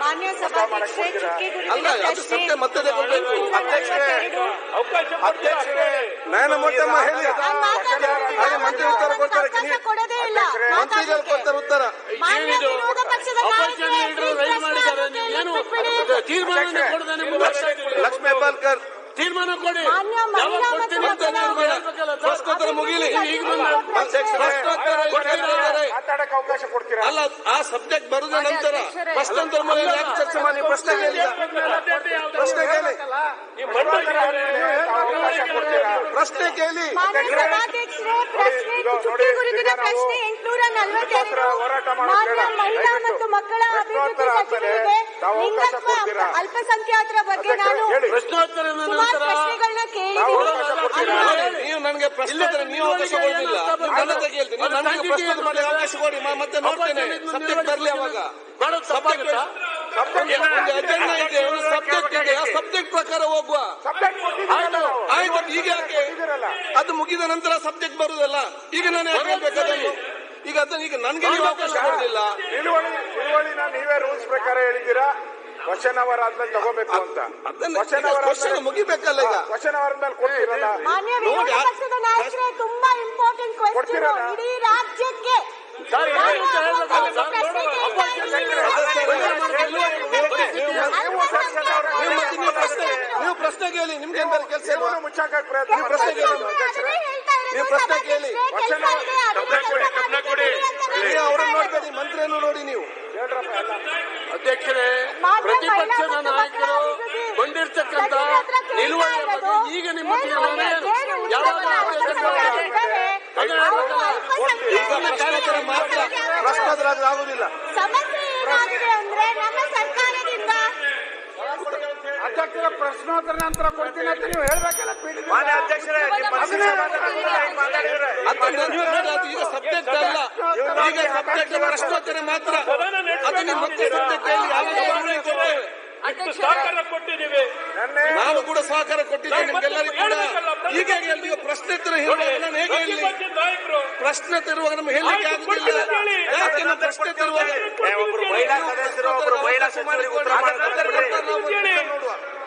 ಮಾನ್ಯ ಸಭಾಧ್ಯಕ್ಷರೇ ಚುಕ್ಕೆ ಅಲ್ಲ ಅದು ಪ್ರಶ್ನೆ ಸತ್ಯ ಮತ್ತೆ ತಗೊಳ್ಬೇಕು ನಲವತ್ತೆರಡು. ಅಧ್ಯಕ್ಷರೇ ನಾನು ಮೊದಲಮ್ಮ ಹೇಳಿ. ಹಾಗೆ ಮಂತ್ರಿ ಉತ್ತರ ಕೊಡ್ತಾರೆ. ಅವಕಾಶ ಕೊಡೋದೇ ಇಲ್ಲ. ಮಂತ್ರಿಗಳು ಕೊಡ್ತಾರೆ ಉತ್ತರ. ಲಕ್ಷ್ಮೀ ಹೆಬ್ಬಾಳ್ಕರ್ ತೀರ್ಮಾನ ಕೊಡಿ. ಪ್ರಶ್ನೋತ್ತರ ಮುಗಿಲಿ. ಮಾತಾಡಕ್ಕೆ ಅವಕಾಶ ಕೊಡ್ತೀರಾ? ಅಲ್ಲ ಆ ಸಬ್ಜೆಕ್ಟ್ ಬರುದ ನಂತರ ಪ್ರಶ್ನೋತ್ತರ ಪ್ರಶ್ನೆ ಪ್ರಶ್ನೆ ಕೇಳಿ. ಮಹಿಳಾ ಮತ್ತು ಮಕ್ಕಳ ಅಭಿವೃದ್ಧಿ ಸಚಿವರಿಗೆ ತಾವು ಅವಕಾಶ ಕೊಡ್ತೀರಾ? ಅಲ್ಪಸಂಖ್ಯಾತರ ಬಗ್ಗೆ ನಾನು ಪ್ರಶ್ನೋತ್ತರ ನಾವು ನನಗೆ ಪ್ರಶ್ನೆ ನೀವು ಅವಕಾಶ ಕೊಡಲಿಲ್ಲ ನನ್ನ ಕೇಳ್ತೀನಿ. ನನಗೆ ಪ್ರಶ್ನೆ ಮಾಡಿ ಅವಕಾಶ ಕೊಡಿ ಮ- ಮತ್ತೆ ನೋಡ್ತೇನೆ. ಸಬ್ಜೆಕ್ಟ್ ಬರಲಿ ಅವಾಗ. ಒಂದು ಅಜೆಂಡಾ ಇದೆ ಒಂದು ಸಬ್ಜೆಕ್ಟ್ ಸಬ್ಜೆಕ್ಟ್ ಪ್ರಕಾರ ಹೋಗುವ. ಆಯ್ತು ಈಗ ಯಾಕೆ. ಅದು ಮುಗಿದ ನಂತರ ಸಬ್ಜೆಕ್ಟ್ ಬರುದಲ್ಲ. ಈಗ ನಾನು ಯಾಕೆ ಈಗ ಅದನ್ನು ಈಗ ನನ್ಗೆ ನೀವು ಅವಕಾಶ ಕೊಡಲಿಲ್ಲ ನೀವೇ ರೂಲ್ಸ್ ಪ್ರಕಾರ ಹೇಳಿದ್ದೀರಾ? ಕ್ವಶನ್ ಅವರ್ ಆದ್ಮೇಲೆ ತಗೋಬೇಕು ಅಂತ ಕ್ವಶನ್ ಅವರ್ ಮುಗಿಬೇಕಲ್ಲ ಈಗ. ಕ್ವಶನ್ ಅವರ್ ಕೊಡ್ತೀರಲ್ಲ? ತುಂಬಾ ಇಂಪಾರ್ಟೆಂಟ್ ಕೊಡ್ತೀರಲ್ಲ? ಇಡೀ ರಾಜ್ಯಕ್ಕೆ ಸರ್, ಈಗ ನಾನು ಉತ್ತರ ಹೇಳ್ಬೇಕಲ್ಲ ಅವಕಾಶ ಸರ್, ಪ್ರಶ್ನೆ ನೋಡುವ. ಕೇಳ್ತಾ ಇದ್ದೀನಿ. ನೀವು ಮತ್ತೆ ನೀವು ಪ್ರಶ್ನೆ ನೀವು ಪ್ರಶ್ನೆ ಕೇಳಿ ನಿಮ್ಗೆ ಏನಾದ್ರು ಕೆಲಸ ಇಲ್ವಾ? ಪ್ರಯತ್ನ ನೀವು ಪ್ರಶ್ನೆ ಕೇಳಿ. ನೀವು ಪ್ರಶ್ನೆ ಕೇಳಿ. ನೀವು ಅವ್ರನ್ನ ನೋಡ್ಬೇಡಿ ಮಂತ್ರಿಯನ್ನು ನೋಡಿ ನೀವು. ಹೇಳ್ರಪ್ಪ ಅಧ್ಯಕ್ಷರೇ ಪ್ರತಿಪಕ್ಷದ ನಾಯಕರು ಮಕ್ಕಳ ನಿಲುವಳಿ ಈಗ ನಿಮ್ಮ ಯಾವಾಗ ಉತ್ತರವನ್ನ ಆದೇಶ ಕೊಡ್ತಾರೆ? ಕೊಡ್ತಾರೆ? ಅದನ್ನ ಅವರು ಹೇಳ್ಬೇಕಲ್ಲ. ಈಗ ಪ್ರಶ್ನೋತ್ತರ ಮಾತ್ರ ಪ್ರಶ್ನೋತ್ತರ ಆದ್ರೆ ಆಗುದಿಲ್ಲ ನಮ್ಮ ಅಧ್ಯಕ್ಷರ ಪ್ರಶ್ನೋತ್ತರ ನಂತರ ಕೊಡ್ತೀನಿ ಅಂತ ನೀವು ಹೇಳ್ಬೇಕಲ್ಲ ಮಾನ್ಯ ಅಧ್ಯಕ್ಷರೇ ನಿಮ್ಮ ಮನಸ್ಸಿನ ಮಾತಾಡಿದ್ರೆ ಅದು ನಾನು ಹೇಳಿದ್ದು. ಅದು ಈಗ ಸಬ್ಜೆಕ್ಟ್ ಅಲ್ಲ. ಈಗ ಸಬ್ಜೆಕ್ಟ್ ಪ್ರಶ್ನೋತ್ತರ ಮಾತ್ರ. ಅದನ್ನ ಮತ್ತೆ ಸಬ್ಜೆಕ್ಟ್ ಹೇಳಿ ಯಾವಾಗ ಬರುವುದು ಕೊಡ್ತೇವೆ. ಸಹಕಾರ ಕೊಟ್ಟಿದ್ದೀವಿ. ನನ್ನೆ ನಾವು ಕೂಡ ಸಹಕಾರ ಕೊಟ್ಟಿದ್ದೇವೆ ನಿಮ್ಗೆಲ್ಲರಿಗೂ ಕೂಡ. ಈಗ ಪ್ರಶ್ನೆ ಉತ್ತರ ಹೇಳುವಾಗ ನಾನು ಹೇಗೆ ಹೇಳಿ? ಪ್ರಶ್ನೆ ತರುವಾಗ ನಮ್ಗೆ ಹೇಳಲಿಕ್ಕೆ ಆಗುದಿಲ್ಲ. ಯಾಕೆ ನಾವು ಪ್ರಶ್ನೆ ತರುವಾಗ ಒಬ್ಬರು ಮಹಿಳಾ ಸದಸ್ಯರು ಒಬ್ಬರು ಮಹಿಳಾ ಸಚಿವರಿಗೆ ಉತ್ತರ ನೋಡುವ.